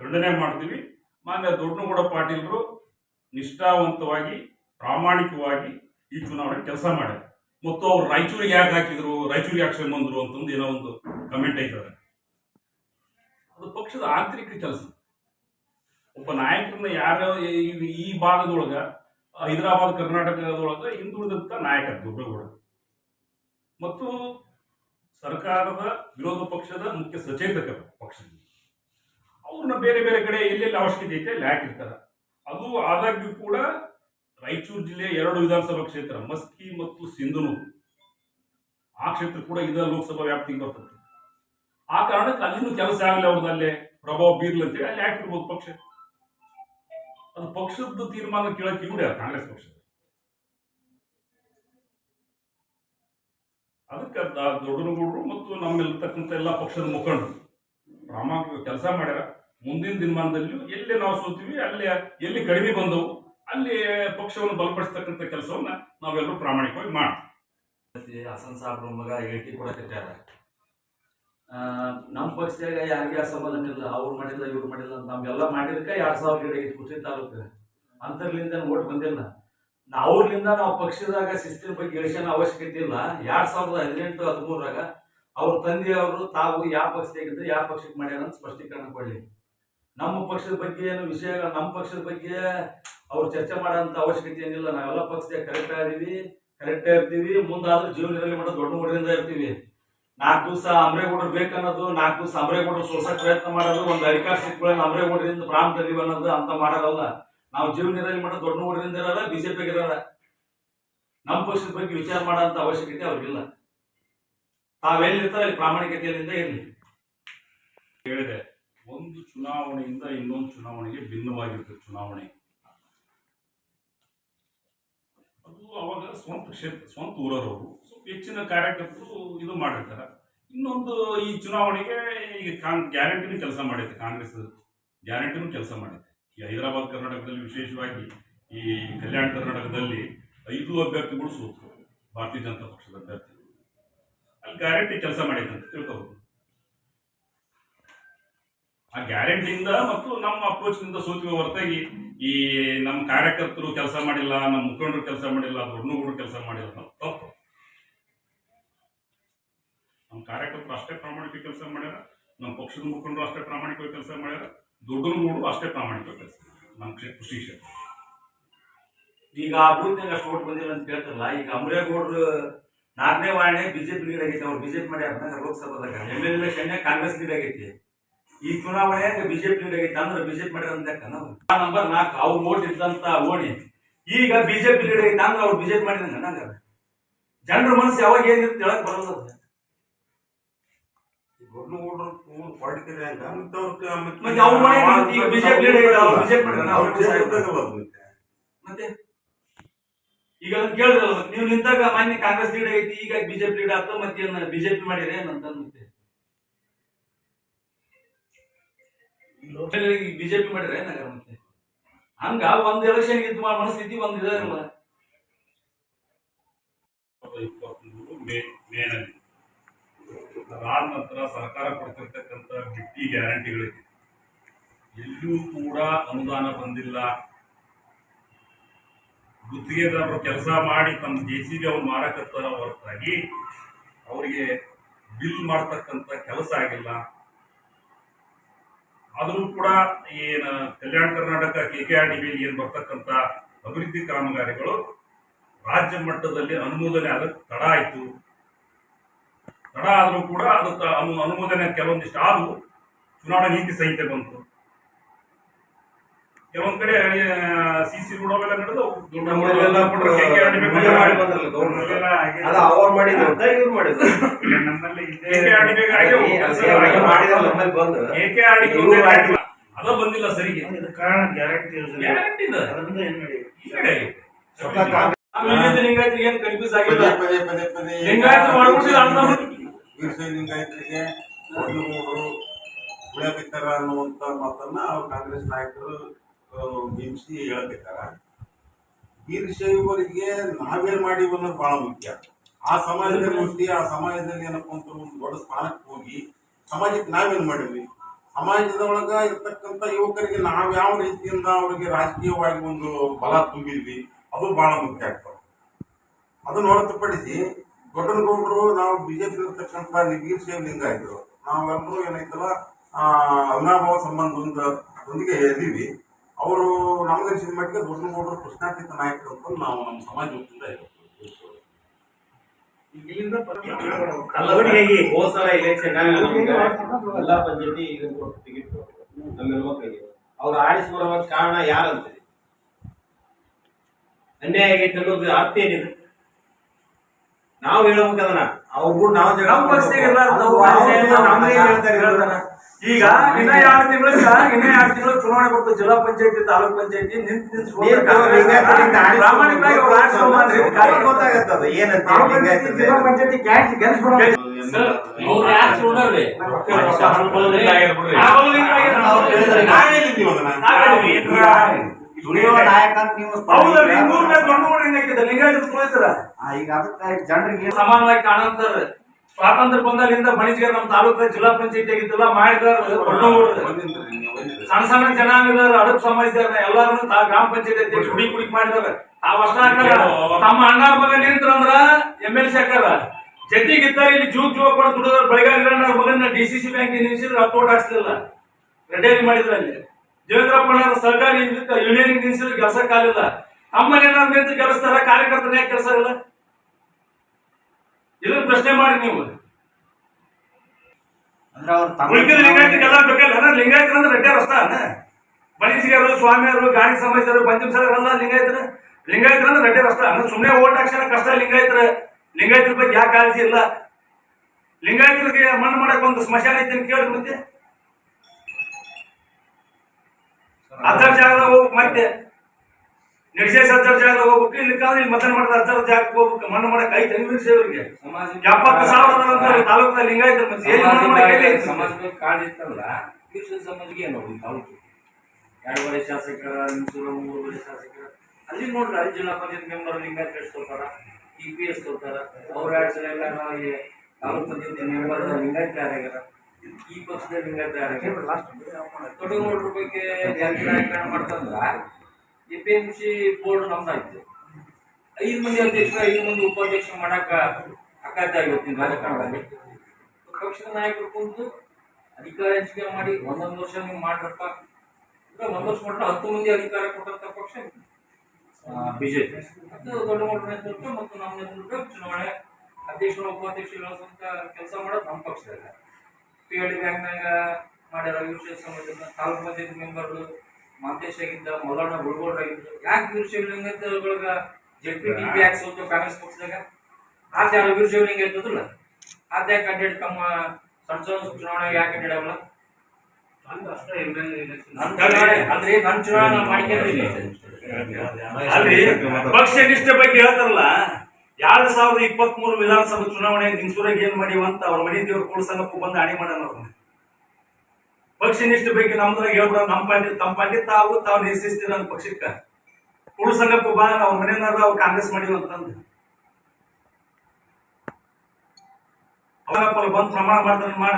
ಖಂಡನೆ ಮಾಡ್ತೀವಿ. ಮಾನ್ಯ ದೊಡ್ಡನಗೌಡ ಪಾಟೀಲ್ರು ನಿಷ್ಠಾವಂತವಾಗಿ, ಪ್ರಾಮಾಣಿಕವಾಗಿ ಈ ಚುನಾವಣೆ ಕೆಲಸ ಮಾಡಿದೆ. ಮತ್ತು ಅವ್ರು ರಾಯಚೂರಿಗೆ ಯಾಕೆ ಹಾಕಿದ್ರು, ರಾಯಚೂರಿಗೆ ಯಾಕೆ ಬಂದ್ರು ಅಂತಂದು ಏನೋ ಒಂದು ಕಮೆಂಟ್ ಐತದ ಅದು ಪಕ್ಷದ ಆಂತರಿಕ ಕೆಲಸ. ಒಬ್ಬ ನಾಯಕರನ್ನ ಯಾರು ಈ- ಭಾಗದೊಳಗ, ಹೈದರಾಬಾದ್, ಕರ್ನಾಟಕದೊಳಗ ಹಿಂದುಳಿದಂತ ನಾಯಕ ದೊಡ್ಡಗೌಡ ಮತ್ತು ಸರ್ಕಾರದ ವಿರೋಧ ಪಕ್ಷದ ಮುಖ್ಯ ಸಚೇತಕ ಪಕ್ಷದಲ್ಲಿ. ಅವ್ರನ್ನ ಬೇರೆ ಬೇರೆ ಕಡೆ ಎಲ್ಲೆಲ್ಲಿ ಅವಶ್ಯಕತೆ ಐತೆ ಅಲ್ಲಿ ಹಾಕಿರ್ತಾರ. ಅದು ಆದಾಗ್ಯೂ ಕೂಡ ರಾಯಚೂರು ಜಿಲ್ಲೆ ಎರಡು ವಿಧಾನಸಭಾ ಕ್ಷೇತ್ರ, ಮಸ್ಕಿ ಮತ್ತು ಸಿಂಧನೂರು. ಆ ಕ್ಷೇತ್ರ ಕೂಡ ಇದ ಲೋಕಸಭಾ ವ್ಯಾಪ್ತಿಗೆ ಬರ್ತದೆ. ಆ ಕಾರಣಕ್ಕೆ ಅಲ್ಲಿನೂ ಕೆಲಸ ಆಗಲಿ ಅವ್ರದ್ದು ಅಲ್ಲೇ ಪ್ರಭಾವ ಬೀರ್ಲಿ ಅಂತೇಳಿ ಅಲ್ಲಿ ಹಾಕಿರ್ಬೋದು ಪಕ್ಷ. ಅದು ಪಕ್ಷದ ತೀರ್ಮಾನ ಕೇಳಕ್ಕೆ ಇವ್ರು ಕಾಂಗ್ರೆಸ್ ಪಕ್ಷ ಅದಕ್ಕೆ ದೊಡ್ಡನಗೌಡರು ಮತ್ತು ನಮ್ಮಲ್ಲಿರ್ತಕ್ಕಂಥ ಎಲ್ಲ ಪಕ್ಷದ ಮುಖಂಡರು ಪ್ರಾಮಾಣಿಕ ಕೆಲಸ ಮಾಡ್ಯಾರ. ಮುಂದಿನ ದಿನಮಾನದಲ್ಲಿಯೂ ಎಲ್ಲಿ ನಾವು ಸೋತೀವಿ ಅಲ್ಲಿ ಎಲ್ಲಿ ಕಡಿಮೆ ಬಂದವು ಅಲ್ಲಿ ಪಕ್ಷವನ್ನು ಬಲಪಡಿಸ್ತಕ್ಕಂಥ ಕೆಲಸವನ್ನ ನಾವೆಲ್ಲರೂ ಪ್ರಾಮಾಣಿಕವಾಗಿ ಮಾಡ್ತೀವಿ. ಹಸನ್ ಸಾಬ್ರ ಮಗ ಹೇಳಿಕೆ ಕೊಡಕತ್ಯಾರ ಆ, ನಮ್ಮ ಪಕ್ಷದಾಗ ಯಾರಿಗೆ ಸಂಬಂಧ ಇಲ್ಲ ಅವ್ರು ಮಾಡಿಲ್ಲ ಇವ್ರು ಮಾಡಿಲ್ಲ ಅಂತ ನಮಗೆಲ್ಲ ಮಾಡಿದಕ್ಕೆ ಎರಡ್ ಸಾವಿರ ಗಿಡ ಕುಷ್ಟಗಿ ತಾಲೂಕು. ಅಂತರ್ಲಿಂದ ಓಟ್ ಬಂದಿಲ್ಲ. ಅವ್ರಲಿಂದ ನಾವು ಪಕ್ಷದಾಗ ಶಿಸ್ತಿನ ಬಗ್ಗೆ ಇಳಿಸೋಣ ಅವಶ್ಯಕತೆ ಇಲ್ಲ. ಎರಡ್ ಸಾವಿರದ ಹದಿನೆಂಟು ಹದಿಮೂರಾಗ ಅವ್ರ ತಂದೆಯವರು ತಾವು ಯಾವ ಪಕ್ಷದಾಗಿದ್ದು ಯಾವ ಪಕ್ಷಕ್ಕೆ ಮಾಡ್ಯಾರ ಅಂತ ಸ್ಪಷ್ಟೀಕರಣ ಕೊಡ್ಲಿ. ನಮ್ಮ ಪಕ್ಷದ ಬಗ್ಗೆ ಏನು ವಿಷಯಗಳು ನಮ್ಮ ಪಕ್ಷದ ಬಗ್ಗೆ ಅವ್ರು ಚರ್ಚೆ ಮಾಡೋಂಥ ಅವಶ್ಯಕತೆ ಏನಿಲ್ಲ. ನಾವೆಲ್ಲ ಪಕ್ಷದಾಗ ಕರೆಕ್ಟ್ ಆಗಿದ್ದೀವಿ ಕರೆಕ್ಟ್ ಇರ್ತೀವಿ. ಮುಂದಾದ್ರೂ ಜೀವನದಲ್ಲಿ ಮಾಡೋ ದೊಡ್ಡ ಹುಡುಗರಿಂದ ಇರ್ತೀವಿ. ನಾಲ್ಕು ದಿವಸ ಅಮರೇಗೌಡರು ಬೇಕನ್ನೋದು, ನಾಲ್ಕು ದಿವಸ ಅಮರೇಗೌಡರು ಸೋಲ್ಸಕ್ ಪ್ರಯತ್ನ ಮಾಡೋದು, ಒಂದು ಅಧಿಕಾರ ಸಿಕ್ಕೊಳ್ಳೋಣ ಅಮರೇಗೌಡರಿಂದ ಪ್ರಾಣ ತೆರೀವಿ ಅನ್ನೋದು ಅಂತ ಮಾಡೋದಲ್ಲ. ನಾವು ಜೀವನದಲ್ಲಿ ಮಾಡೋ ದೊಡ್ಡ ಹುಡುಗರಿಂದ ಇರೋದ ಬಿಜೆಪಿಗೆ ಇರೋದ ನಮ್ಮ ಪಕ್ಷದ ಬಗ್ಗೆ ವಿಚಾರ ಮಾಡೋಂಥ ಅವಶ್ಯಕತೆ ಅವ್ರಿಗಿಲ್ಲ. ತಾವೆಲ್ಲಿರ್ತಾರೆ ಅಲ್ಲಿ ಪ್ರಾಮಾಣಿಕತೆಯಿಂದ ಇರಲಿ. ಹೇಳಿದೆ ಚುನಾವಣೆಯಿಂದ ಇನ್ನೊಂದು ಚುನಾವಣೆಗೆ ಭಿನ್ನವಾಗಿರುತ್ತೆ ಚುನಾವಣೆ. ಅದು ಅವಾಗ ಸ್ವಂತ ಕ್ಷೇತ್ರ, ಸ್ವಂತ ಊರವರು ಸ್ವಲ್ಪ ಹೆಚ್ಚಿನ ಕಾರ್ಯಕರ್ತರು ಇದು ಮಾಡಿರ್ತಾರೆ. ಇನ್ನೊಂದು ಈ ಚುನಾವಣೆಗೆ ಈಗ ಕಾನ್, ಗ್ಯಾರಂಟಿನೂ ಕೆಲಸ ಮಾಡೈತೆ ಕಾಂಗ್ರೆಸ್ ಗ್ಯಾರಂಟಿನೂ ಕೆಲಸ ಮಾಡಿದೆ. ಈ ಹೈದರಾಬಾದ್ ಕರ್ನಾಟಕದಲ್ಲಿ ವಿಶೇಷವಾಗಿ, ಈ ಕಲ್ಯಾಣ ಕರ್ನಾಟಕದಲ್ಲಿ ಐದು ಅಭ್ಯರ್ಥಿಗಳು ಸೋತರು, ಭಾರತೀಯ ಜನತಾ ಪಕ್ಷದ ಅಭ್ಯರ್ಥಿಗಳು. ಅಲ್ಲಿ ಗ್ಯಾರಂಟಿ ಕೆಲಸ ಮಾಡೈತೆ ಅಂತ ತಿಳ್ಕೋಬಹುದು ಆ ಗ್ಯಾರಂಟಿಯಿಂದ ಮತ್ತು ನಮ್ಮ ಅಪ್ರೋಚ್ನಿಂದ ಸೋತಿವೆ ಹೊರತಾಗಿ ಈ ನಮ್ಮ ಕಾರ್ಯಕರ್ತರು ಕೆಲಸ ಮಾಡಿಲ್ಲ, ನಮ್ಮ ಮುಖಂಡರು ಕೆಲಸ ಮಾಡಿಲ್ಲ ದೊಡ್ಡನಗೂಡು ಕೆಲಸ ಮಾಡಿಲ್ಲ ತಪ್ಪು. ನಮ್ಮ ಕಾರ್ಯಕರ್ತರು ಅಷ್ಟೇ ಪ್ರಾಮಾಣಿಕ ಕೆಲಸ ಮಾಡ್ಯಾರ, ನಮ್ಮ ಪಕ್ಷದ ಮುಖಂಡರು ಅಷ್ಟೇ ಪ್ರಾಮಾಣಿಕವಾಗಿ ಕೆಲಸ ಮಾಡ್ಯಾರ ದೊಡ್ಡನಗೂಡು ಅಷ್ಟೇ ಪ್ರಾಮಾಣಿಕವಾಗಿ ಕೆಲಸ, ನಮ್ಮ ಕ್ಷೇ- ಕೃಷಿ ಕ್ಷೇತ್ರ. ಈಗ ಬೂತ್ನಾಗ ಅಷ್ಟು ಓಟ್ ಬಂದಿಲ್ಲ ಅಂತ ಕೇಳ್ತಾರಲ್ಲ ಈಗ ಅಮರೇಗೌಡರು ನಾಲ್ಕನೇ ವಾರ್ಡ್ನೇ ಬಿಜೆಪಿ ಲೀಡ್ ಆಗೈತೆ, ಅವ್ರು ಬಿಜೆಪಿ ಮಾಡ್ಯಾರ ಲೋಕಸಭಾದಾಗ. M L election Congress lead ಆಗೈತಿ. ಈ ಚುನಾವಣೆಯಾಗ ಬಿಜೆಪಿ ಲೀಡ್ ಆಗೈತಿ ಅಂದ್ರೆ ಬಿಜೆಪಿ ಮಾಡ್ಯಾರ ಅಂತ ನಾವು. ಆ ನಂಬರ್ ನಾಲ್ಕು ಅವ್ರು ಓಟ್ ಇದ್ದಂತ ಓಣಿ ಈಗ ಬಿಜೆಪಿ ಲೀಡ್ ಆಗೈತಿ ಅಂದ್ರೆ ಅವ್ರು ಬಿಜೆಪಿ ಮಾಡಿದಂಗ ನಂಗ ಜನರ ಮನಸ್ಸು ಯಾವಾಗ ಏನಿರುತ್ತೆ ಹೇಳಕ್ ಬರೋದ ಮತ್ತೆ ಈಗ ಕೇಳಿದ್ರಲ್ಲ ನೀವು ನಿಂತಾಗ ಮಾನ್ಯ ಕಾಂಗ್ರೆಸ್ ಲೀಡ್ ಐತಿ ಈಗ ಬಿಜೆಪಿ ಲೀಡ್ ಆಗ್ತಾ ಮತ್ತೆ ಬಿಜೆಪಿ ಮಾಡಿದ್ರೆ ಏನಂತ ಮತ್ತೆ ಬಿಜೆಪಿ ಮಾಡಿದ್ರೆ ನಗರ ಮತ್ತೆ? ಹಂಗ ಒಂದ್ ಎಲೆಕ್ಷನ್ ಇದ್ದು ಮನಸ್ಥಿತಿ ಒಂದ್ ಇದಾರಲ್ಲ ಅದಾದ ನಂತರ ಸರ್ಕಾರ ಕೊಡ್ತಿರ್ತಕ್ಕಂಥ ಬಿಟ್ಟಿ ಗ್ಯಾರಂಟಿಗಳಿದೆ. ಎಲ್ಲೂ ಕೂಡ ಅನುದಾನ ಬಂದಿಲ್ಲ. ಗುತ್ತಿಗೆದಾರರು ಕೆಲಸ ಮಾಡಿ ತಮ್ಮ ಜೆ ಸಿ ಬಿ ಅವ್ರು ಮಾರಕತ್ತಾರ ಹೊರತಾಗಿ ಅವರಿಗೆ ಬಿಲ್ ಮಾಡ್ತಕ್ಕಂಥ ಕೆಲಸ ಆಗಿಲ್ಲ. ಆದರೂ ಕೂಡ ಏನು Kalyana Karnataka K K R D ಏನು ಬರ್ತಕ್ಕಂಥ ಅಭಿವೃದ್ಧಿ ಕಾಮಗಾರಿಗಳು ರಾಜ್ಯ ಮಟ್ಟದಲ್ಲಿ ಅನುಮೋದನೆ ಆಗಕ್ಕೆ ತಡ ಆಯಿತು. ತಡ ಆದರೂ ಕೂಡ ಅದು ಅನು, ಅನುಮೋದನೆ ಕೆಲವೊಂದಿಷ್ಟು ಆದವು ಚುನಾವಣಾ ನೀತಿ ಸಂಹಿತೆ ಬಂತು. ಕೆಲವೊಂದ್ ಕಡೆ ಸಿ ಸಿ ರೋಡ್ ಅವೆಲ್ಲ ನಡೆದು. ಅದ ಅವ್ರು ಇವ್ರು ಮಾಡಿದ್ರು ಬಂದಿಲ್ಲ ಸರಿಗೆ. ಕಾರಣ ಗ್ಯಾರಂಟಿ ಗ್ಯಾರಂಟಿ. ಅದರಿಂದ ಏನ್ ನಡೆಯುತ್ತೆ ಲಿಂಗಾಯತ್ರಿಗೆ ಕನ್ಫ್ಯೂಸ್ ಆಗಿಲ್ಲ ಪದೇ ಪದೇ ಪದೇ ಲಿಂಗಾಯತ ಮಾಡ್ಬಿಟ್ಟಿಲ್ಲ ಅನ್ನುವಂತ ಮಾತನ್ನ ಅವ್ರು ಕಾಂಗ್ರೆಸ್ ನಾಯಕರು ಬಿಂಬಿಸಿ ಹೇಳಕತ್ತಾರ ವೀರಶೈವರಿಗೆ ನಾವೇನ್ ಮಾಡಿ ಅನ್ನೋದು ಬಹಳ ಮುಖ್ಯ. ಆ ಸಮಾಜದಲ್ಲಿ ಹುಟ್ಟಿ ಆ ಸಮಾಜದಲ್ಲಿ ಏನಪ್ಪ ಅಂತ ಒಂದು ದೊಡ್ಡ ಸ್ಥಾನಕ್ಕೆ ಹೋಗಿ ಸಮಾಜಕ್ಕೆ ನಾವೇನ್ ಮಾಡಿದ್ವಿ? ಸಮಾಜದೊಳಗ ಇರ್ತಕ್ಕಂಥ ಯುವಕರಿಗೆ ನಾವ್ ಯಾವ ರೀತಿಯಿಂದ ಅವ್ರಿಗೆ ರಾಜಕೀಯವಾಗಿ ಒಂದು ಬಲ ತುಂಬಿದ್ವಿ, ಅದು ಬಹಳ ಮುಖ್ಯ ಆಗ್ತದೆ. ಅದನ್ನ ಹೊರತುಪಡಿಸಿ ದೊಡ್ಡನಗೌಡರು, ನಾವು ಬಿಜೆಪಿ ಇರ್ತಕ್ಕಂಥ ವೀರಶೈವ ಲಿಂಗಾಯತರು. ನಾವೆಲ್ಲರೂ ಏನೈತಲ್ಲ ಅವಿನಾಭಾವ ಸಂಬಂಧದಿಂದ ಒಂದಿಗೆ ಇದೀವಿ ನಮ್ಗೆ ಅನ್ಸಿದ ಮಟ್ಟಿಗೆ ದೊಡ್ಡನಗೌಡರು ಕೃಷ್ಣಾತೀತ ನಾಯಕರು ಅಂತ ನಾವು ನಮ್ಮ ಸಮಾಜ ಹೋದ ಸಲ ಎಲೆಕ್ಷನ್ ಪಂಚಾಯತಿ ಕೊಟ್ಟು ಟಿಕೆಟ್ ಹೆಣ್ಮಕ್ಳಿಗೆ ಅವ್ರು ಆಡಿಸಿ ಬರುವ ಕಾರಣ ಯಾರಂತ? ಅನ್ಯಾಯ ಆಗೈತೆ ಅನ್ನೋದು ಅರ್ಥ ಏನಿದೆ? ನಾವು ಹೇಳ್ಬೇಕದನ್ನ ಅವ್ರು ನಾವು ಜಗಳ ಅವ್ರು ಹೇಳ್ತಾರ. ಈಗ ಇನ್ನ ಎರಡು ತಿಂಗಳ ಇನ್ನ ಎರಡು ತಿಂಗಳು ಚುನಾವಣೆ ಬರ್ತದೆ ಜಿಲ್ಲಾ ಪಂಚಾಯತಿ ತಾಲೂಕ್ ಪಂಚಾಯತಿ ನಿಂತ ಗೊತ್ತಾಗತ್ತದ. ಏನಂತ ಮೂರ್ ಮೇಲೆ ಗಂಡು ಲಿಂಗಾಯತ ಈಗ ಅದಕ್ಕೆ ಜನರಿಗೆ ಸಮಾನವಾಗಿ ಕಾಣಂತಾರ ಸ್ವಾತಂತ್ರ್ಯ ಬಂದಾಗಿಂದ ಬಣಿಜ್ಗರ್ ನಮ್ಮ ತಾಲೂಕ ಜಿಲ್ಲಾ ಪಂಚಾಯತಿ ಆಗಿದ್ದಲ್ಲ ಮಾಡಿದಾರ ಸಣ್ಣ. ಸಣ್ಣ ಜನಾಂಗದವ್ರ ಅಡಪ್ ಸಮಾಜದವ್ರ ಎಲ್ಲಾರು ಗ್ರಾಮ ಪಂಚಾಯತಿ ಅಧ್ಯಕ್ಷ ಹುಡಿ ಕುಡಿಕ್ ಮಾಡಿದಾರ ಆ ಹಾಕಲ್ಲ. ತಮ್ಮ ಅಣ್ಣ ಮಗ ನಿಂತ್ರಂದ್ರ ಎಂ ಎಲ್ ಸಿ ಹಾಕಾರ ಇಲ್ಲಿ ಜೂಕ್ ಜೂಕ್ ಕೊಡ ದುಡಿದ್ರ ಬೆಳಗಾವಿ ಮಗನ ಡಿ ಸಿ ಸಿ ಬ್ಯಾಂಕ್ ನಿಲ್ಸಿದ್ರೆ ಹತ್ತು ಓಟ್ ಹಾಕ್ಸಿಲ್ಲ ರಿಟೈರ್ ಮಾಡಿದ್ರ ಅಲ್ಲಿ. ದೇವೇಂದ್ರಪ್ಪ ಸರ್ಕಾರಿ ಯೂನಿಯನ್ ನಿಲ್ಸಿದ್ರೆ ಕೆಲಸ ಕಾಲಿಲ್ಲ ತಮ್ಮನೇನಾದ್ರು ನಿಂತು ಕೆಲಸ ಕಾರ್ಯಕರ್ತನ ಯಾಕೆ ಕೆಲಸ ಇಲ್ಲ ಇದನ್ನ ಪ್ರಶ್ನೆ ಮಾಡಿ ನೀವು. ಅಂದ್ರೆ ಅವ್ರು ಉಳಿದ ಲಿಂಗಾಯತರಿಗೆಲ್ಲ ಬೇಕಲ್ಲ ಅಂದ್ರೆ ಲಿಂಗಾಯತರು ಅಂದ್ರೆ ರೆಡ್ಡಿಯರ್ ರಸ್ತ ಬಣಿಸಿಗರು ಸ್ವಾಮಿಯವರು ಗಾಡಿ ಸಮಾಜರು ಪಂಚಮ ಸರ್ ಎಲ್ಲ ಲಿಂಗಾಯತರು. ಲಿಂಗಾಯತರು ಅಂದ್ರೆ ರೆಡ್ಡಿಯರ್ ರಸ್ತ ಅಂದ್ರೆ ಸುಮ್ಮನೆ ಓಟ್ ಹಾಕ್ಸಣ ಕಷ್ಟ ಲಿಂಗಾಯತರ. ಲಿಂಗಾಯತರ ಬಗ್ಗೆ ಯಾಕೆ ಕಾಳಜಿ ಇಲ್ಲ? ಲಿಂಗಾಯತರಿಗೆ ಮಣ್ಣು ಮಾಡಕ್ ಒಂದು ಸ್ಮಶಾನ ಐತೆ ಅಂತ ಕೇಳಿ ಮತ್ತೆ. ಅರ್ಧರ್ ಜಾಗದಾಗ ಹೋಗ್ಬೇಕು ಮತ್ತೆ. ನಿರ್ದೇಶ ಹತ್ತರ ಜಾಗ ಹೋಗ್ಬೇಕು ಇಲ್ಲಿ ಕಾಲ ಇಲ್ಲಿ ಮತನ ಮಾಡಿದ ಹತ್ತರ ಜಾಗಕ್ಕೆ ಹೋಗ್ಬೇಕು ಮಣ್ಣು ಮಾಡಕ್ ಐತೆ ಅವ್ರಿಗೆ ಎಪ್ಪತ್ತು ಸಾವಿರ ತಾಲೂಕಿನ ಲಿಂಗಾಯತ ಮತ್ತೆ ಮಣ್ಣು ಕಾಳಜಿ ಇತ್ತಲ್ಲ ಸಮಾಜಕ್ಕೆ ಏನು ತಾಲೂಕು ಎರಡೂವರೆ ಶಾಸಕರ ನಿಮ್ಸೂರ ಮೂರುವರೆ ಶಾಸಕರ. ಅಲ್ಲಿ ನೋಡ್ರಿ ಅಲ್ಲಿ ಜಿಲ್ಲಾ ಪಂಚಾಯತ್ ಮೆಂಬರ್ ಲಿಂಗಾಯತ್ ತೋತಾರ ಇ ಪಿ ಎಸ್ ತೋತಾರ ಅವ್ರ ಎರಡು ಸಲ ಎಲ್ಲ ನಾವು ತಾಲೂಕು ಪಂಚಾಯತ್ ಮೆಂಬರ್ ಲಿಂಗಾಯತ್ ಯಾರ್ಯಾರ ಈ ಪಕ್ಷದ ಲಿಂಗಾಯತ್ ಯಾರ್ಯಾರ ಲಾಸ್ಟ್ ಬಗ್ಗೆ ಜಾತಿ ರಾಜಕಾರಣ ಮಾಡ್ತಂದ್ರ A P M C board ನಮ್ದಾಯ್ತು ಐದು ಮಂದಿ ಅಧ್ಯಕ್ಷರು, ಐದು ಮಂದಿ ಉಪಾಧ್ಯಕ್ಷ ಮಾಡಾಕ ಅಕಾತ ಆಗಿರ್ತೀನಿ ರಾಜಕಾರಣದಲ್ಲಿ. ಪಕ್ಷದ ನಾಯಕರು ಕುಂತು ಅಧಿಕಾರ ಹಂಚಿಕೆ ಮಾಡಿ ಒಂದೊಂದು ವರ್ಷ ನೀವು ಮಾಡ್ರಪ್ಪ. ಒಂದು ವರ್ಷ ಮಾಡ್ರೆ ಹತ್ತು ಮಂದಿ ಅಧಿಕಾರ ಕೊಟ್ಟಂತ ಪಕ್ಷ ಬಿಜೆಪಿ. ಮತ್ತು ದೊಡ್ಡ ಮಟ್ಟ ನೇತೃತ್ವ ಮತ್ತು ನಮ್ಮ ನೇತೃತ್ವ ಚುನಾವಣೆ ಅಧ್ಯಕ್ಷರು, ಉಪಾಧ್ಯಕ್ಷರು ಕೆಲಸ ಮಾಡೋದು ನಮ್ಮ ಪಕ್ಷದಾಗ ಪಿ ಎಲ್ ಡಿ ಬ್ಯಾಂಕ್ನಾಗ ಮಾಡ್ಯಾರ ವಿಶೇಷ ಸಮಾಜದ ತಾಲೂಕು ಪಂಚಾಯತ್ ಮೆಂಬರ್ಗಳು ಮಾಂತೇಶ್ ಆಗಿದ್ದ ಮಲ್ಲಣ್ಣ ಗುಳ್ಗೋಡ್ ಆಗಿದ್ದ ಯಾಕೆ ವೀರಶೈವಲಿಂಗ ಜೆಡ್ ಪಿ ಟಿ ಪಿ ಯಾಕೆ ಸೋತು ಕಾಂಗ್ರೆಸ್ ಪಕ್ಷದಾಗ? ಆದ್ಯ ಯಾರು ವೀರಶೈವಲಿಂಗ ಇರ್ತದಲ್ಲ ಆದ್ಯ ಯಾಕೆ ಅಡ್ಡಾಡಿ ತಮ್ಮ ಸಣ್ಣ ಸಣ್ಣ ಚುನಾವಣೆ ಯಾಕೆ ಅಂದ್ರೆ ನನ್ನ ಚುನಾವಣೆ ನಾನು ಅಲ್ರಿ ಪಕ್ಷ ನಿಷ್ಠೆ ಬಗ್ಗೆ ಹೇಳ್ತಾರಲ್ಲ ಎರಡ್ ಸಾವಿರದ ಇಪ್ಪತ್ತ್ ಮೂರು ವಿಧಾನಸಭಾ ಚುನಾವಣೆ ನಿಂಸೂರಾಗ ಏನ್ ಮಾಡಿ ಅಂತ ಅವ್ರ ಮನೆ ದೇವ್ರ ಕೂಡ ಸಂಘಕ್ಕೂ ಬಂದು ಅಣಿ ಮಾಡೋಣ ಅವ್ರನ್ನ ಪಕ್ಷ ನಿಷ್ಠೆ ಬಗ್ಗೆ ನಮ್ದ್ರಾಗ ಹೇಳ್ಬಿಡ ನಮ್ಮ ಪಂಡಿತ್ ತಮ್ಮ ತಾವು ತಾವು ನಿಶ್ಚಿಸ್ತೀರ ಅಂತ ಪಕ್ಷಕ್ಕ. ಕುಳು ಸಂಗಪ್ಪ ಬಾ ಅವ್ರ ಮನೆಯವ್ರ ಅವ್ರು ಕಾಂಗ್ರೆಸ್ ಮಾಡಿಲ್ಲ ಅಂತಂದು ಅವರಪ್ಪ ಬಂದು ಪ್ರಮಾಣ ಮಾಡ್ತಾನೆ ಮಾಡ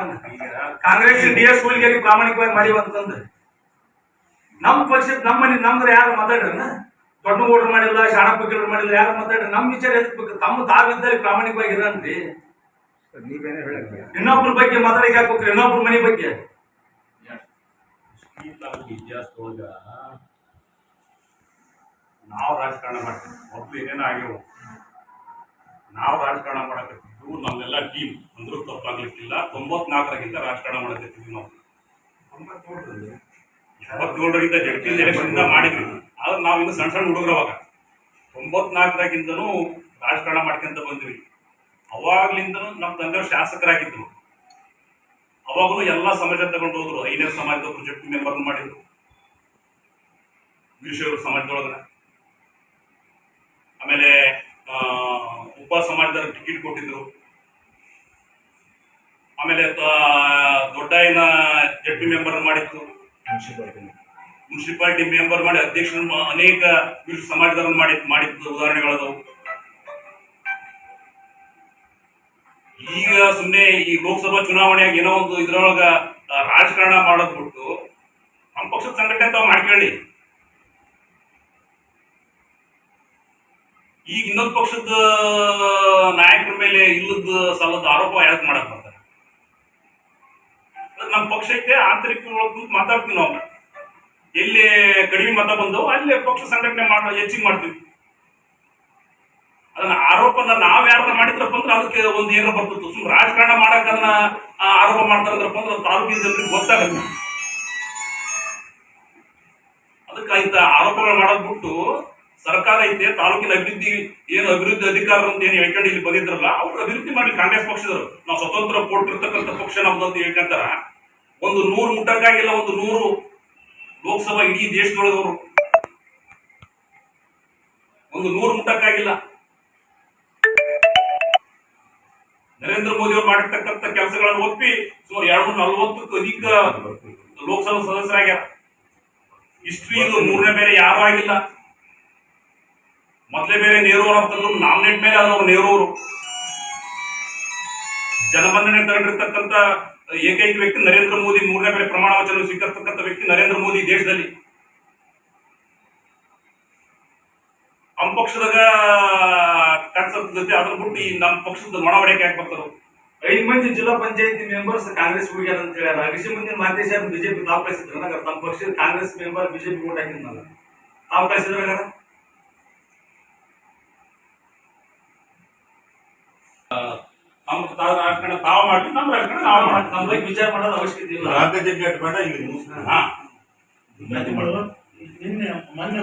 ಕಾಂಗ್ರೆಸ್ ಡಿ ಎಸ್ ಹುಲ್ಗೇರಿ ಪ್ರಾಮಾಣಿಕವಾಗಿ ಮಾಡಿವ ಅಂತಂದು ನಮ್ಮ ಪಕ್ಷದ ನಮ್ಮ ಮನೆ ನಮ್ದ್ರ ಯಾರು ಮಾತಾಡ್ರನ್ನ ದೊಡ್ಡ ಓಡ್ರು ಮಾಡಿಲ್ಲ ಶಾಣಪ್ಪ ಗಿಡ್ರು ಮಾಡಿಲ್ಲ ಯಾರು ಮಾತಾಡ್ರಿ ನಮ್ಮ ವಿಚಾರ ಎದ್ಬೇಕು ತಮ್ಮ ತಾವಿದ್ದಲ್ಲಿ ಪ್ರಾಮಾಣಿಕವಾಗಿ ಇರನ್ರಿ. ಇನ್ನೊಬ್ರ ಬಗ್ಗೆ ಮಾತಾಡಿಕ್ ಹಾಕ್ಬೇಕ್ರಿ ಇನ್ನೊಬ್ರ ಮನೆ ಬಗ್ಗೆ. ಈ ನಾವು ರಾಜಕಾರಣ ಮಾಡ್ತೀವಿ. ಮೊದಲು ಏನೇನೋ ಆಗ್ಯವು. ನಾವು ರಾಜಕಾರಣ ಇದು ನಮ್ಮೆಲ್ಲ ಟೀಮ್ ಅಂದ್ರೂ ತಪ್ಪಾಗ್ಲಿಕ್ಕಿಲ್ಲ. ತೊಂಬತ್ನಾಲ್ಕರಾಗಿಂದ ರಾಜಕಾರಣ ಮಾಡಕತ್ತೀವಿ ನಾವು. ಎಪ್ಪತ್ತೇಳರಿಂದ ಜಗತ್ತಿನ ಎಲೆಕ್ಷನ್ ಮಾಡಿದ್ವಿ. ಆದ್ರೆ ನಾವು ಇನ್ನು ಸಣ್ಣ ಸಣ್ಣ ಹುಡುಗರು ಅವಾಗ. ತೊಂಬತ್ನಾಲ್ಕರಾಗಿಂದನೂ ರಾಜಕಾರಣ ಮಾಡ್ಕೊಂತ ಬಂದ್ವಿ. ಅವಾಗ್ಲಿಂದನೂ ನಮ್ಮ ತಂದೆಯವ್ರು ಶಾಸಕರಾಗಿದ್ರು ಅವಾಗಲೂ ಎಲ್ಲ ಸಮಾಜ ತಗೊಂಡು ಹೋದ್ರು. ಐದನೇ ಸಮಾಜದ ಪ್ರೊಜೆಕ್ಟ್ ಮೆಂಬರ್ ಮಾಡಿದ್ರು. ವಿಶ್ವ ಸಮಾಜದೊಳಗ ಆಮೇಲೆ ಉಪ ಸಮಾಜದ ಟಿಕೆಟ್ ಕೊಟ್ಟಿದ್ರು. ಆಮೇಲೆ ದೊಡ್ಡ ಏನ ಜಡ್ ಮೆಂಬರ್ ಮಾಡಿದ್ರು. ಮುನ್ಸಿಪಾಲಿಟಿ ಮೆಂಬರ್ ಮಾಡಿ, ಅಧ್ಯಕ್ಷರು ಅನೇಕ ವಿಶ್ವ ಸಮಾಜದವ್ರನ್ನ ಮಾಡಿ ಮಾಡಿದ್ದು ಉದಾಹರಣೆಗಳದವು. ಈಗ ಸುಮ್ಮನೆ ಈ ಲೋಕಸಭಾ ಚುನಾವಣೆಯಾಗ ಏನೋ ಒಂದು ಇದ್ರೊಳಗ ರಾಜಕಾರಣ ಮಾಡೋದ್ ಬಿಟ್ಟು ನಮ್ಮ ಪಕ್ಷದ ಸಂಘಟನೆ ತಾವು ಮಾಡ್ಕೊಳ್ಳಿ. ಈಗ ಇನ್ನೊಂದು ಪಕ್ಷದ ನಾಯಕರ ಮೇಲೆ ಇಲ್ಲದ ಸಾಲದ ಆರೋಪ ಯಾಕೆ ಮಾಡಕ್ ಬರ್ತಾರೆ? ನಮ್ಮ ಪಕ್ಷ ಐತೆ, ಆಂತರಿಕ ಮಾತಾಡ್ತೀವಿ ನಾವು. ಎಲ್ಲಿ ಕಡಿಮೆ ಮತ ಬಂದವು ಅಲ್ಲಿ ಪಕ್ಷ ಸಂಘಟನೆ ಮಾಡ, ಹೆಚ್ಚಿಗೆ ಮಾಡ್ತೀವಿ. ಅದನ್ನ ಆರೋಪನ ನಾವ್ ಯಾರನ್ನ ಮಾಡಿದ್ರಪ್ಪ ಅಂದ್ರೆ ಅದಕ್ಕೆ ಒಂದು ಏನೋ ಬರ್ತಿತ್ತು ಸುಮ್ ರಾಜಕಾರಣ ಮಾಡಕ್ ಅದನ್ನ ಆರೋಪ ಮಾಡ್ತಾರಂದ್ರಪ್ಪ ಅಂದ್ರೆ ತಾಲೂಕಿನ ಜನರಿಗೆ ಗೊತ್ತಾಗಲ್ಲ. ಅದಕ್ಕೆ ಆಯ್ತ ಆರೋಪಗಳು ಮಾಡೋದ್ ಬಿಟ್ಟು ಸರ್ಕಾರ ಐತೆ, ತಾಲೂಕಿನ ಅಭಿವೃದ್ಧಿ, ಏನು ಅಭಿವೃದ್ಧಿ ಅಧಿಕಾರ ಅಂತ ಏನು ಹೇಳ್ಕೊಂಡು ಇಲ್ಲಿ ಬಂದಿದ್ರಲ್ಲ, ಅವ್ರು ಅಭಿವೃದ್ಧಿ ಮಾಡಿ ಕಾಂಗ್ರೆಸ್ ಪಕ್ಷದವರು. ನಾವು ಸ್ವತಂತ್ರ ಕೊಟ್ಟಿರ್ತಕ್ಕಂಥ ಪಕ್ಷ ನಮ್ದು ಅಂತ ಹೇಳ್ಕೊಂತಾರ. ಒಂದು ನೂರು ಮುಟ್ಟಕ್ಕಾಗಿಲ್ಲ ಒಂದು ನೂರು ಲೋಕಸಭಾ ಇಡೀ ದೇಶದೊಳಗವರು. ಒಂದು ನೂರು ಮುಟ್ಟಕ್ಕಾಗಿಲ್ಲ ನರೇಂದ್ರ ಮೋದಿ ಅವರು ಮಾಡಿರ್ತಕ್ಕಂಥ ಕೆಲಸಗಳನ್ನು ಒಪ್ಪಿ ಸುಮಾರು ಎರಡು ನೂರ ನಲವತ್ತಕ್ಕೂ ಅಧಿಕ ಲೋಕಸಭಾ ಸದಸ್ಯರಾಗ್ಯಾರ. ಹಿಸ್ಟ್ರಿ ಇದು ಮೂರನೇ ಬೇರೆ ಯಾರು ಆಗಿಲ್ಲ. ಮೊದಲೇ ಬೇರೆ ನೆಹರೂರು ಅವರು ಅಂತಂದ್ರು ನಾಮಿನೇಟ್ ಮೇಲೆ ಆದವರು ನೆಹರೂರು ಅವರು ಜನಮನ್ನಣೆ ತಗೊಂಡಿರ್ತಕ್ಕಂಥ ಏಕೈಕ ವ್ಯಕ್ತಿ ನರೇಂದ್ರ ಮೋದಿ, ಮೂರನೇ ಬೇರೆ ಪ್ರಮಾಣ ವಚನ ಸ್ವೀಕರಿಸ್ತಕ್ಕಂಥ ವ್ಯಕ್ತಿ ನರೇಂದ್ರ ಮೋದಿ ದೇಶದಲ್ಲಿ. ನಮ್ಮ ಜೊತೆ ಅದ್ರ ಬಿಟ್ಟು ಈ ನಮ್ಮ ಪಕ್ಷದ ಹೊಡೆಯಕ್ಕೆ ಯಾಕೆ ಬರ್ತಾರೋ? ಐದು ಮಂದಿ ಜಿಲ್ಲಾ ಪಂಚಾಯತಿ ಮೆಂಬರ್ಸ್ ಕಾಂಗ್ರೆಸ್ ಹೋಗ್ಯಾರ ಅಂತ ಹೇಳ್ಯಾರ. ಅಗಸಿ ಮಂದಿ ಮಾತೇಶ್ ಬಿಜೆಪಿ ತಾವು ಕಳಿಸಿದ್ರ ತಮ್ಮ ಪಕ್ಷದ ಕಾಂಗ್ರೆಸ್ ಮೆಂಬರ್ ಬಿಜೆಪಿ ಓಟ್ ಹಾಕಿದ್ನಲ್ಲ. ತಾವು ಕಳಿಸಿದ್ರ ನಮ್ಮ ತಾವು ರಾಜಕಾರಣ ತಾವು ಮಾಡಿ ನಮ್ಮ ರಾಜಕಾರಣ ನಾವು ಮಾಡಿ ನಮ್ಮ ಬಗ್ಗೆ ವಿಚಾರ ಮಾಡೋದು ಅವಶ್ಯಕತೆ ಇಲ್ಲ. ರಾಜ್ಯ ಜಗ್ಗಟ್ಟು ಬೇಡ ಇಲ್ಲಿ ಮುಗಿಸ್ತಾರೆ ಹಾ. ನಿನ್ನೆ ಮೊನ್ನೆ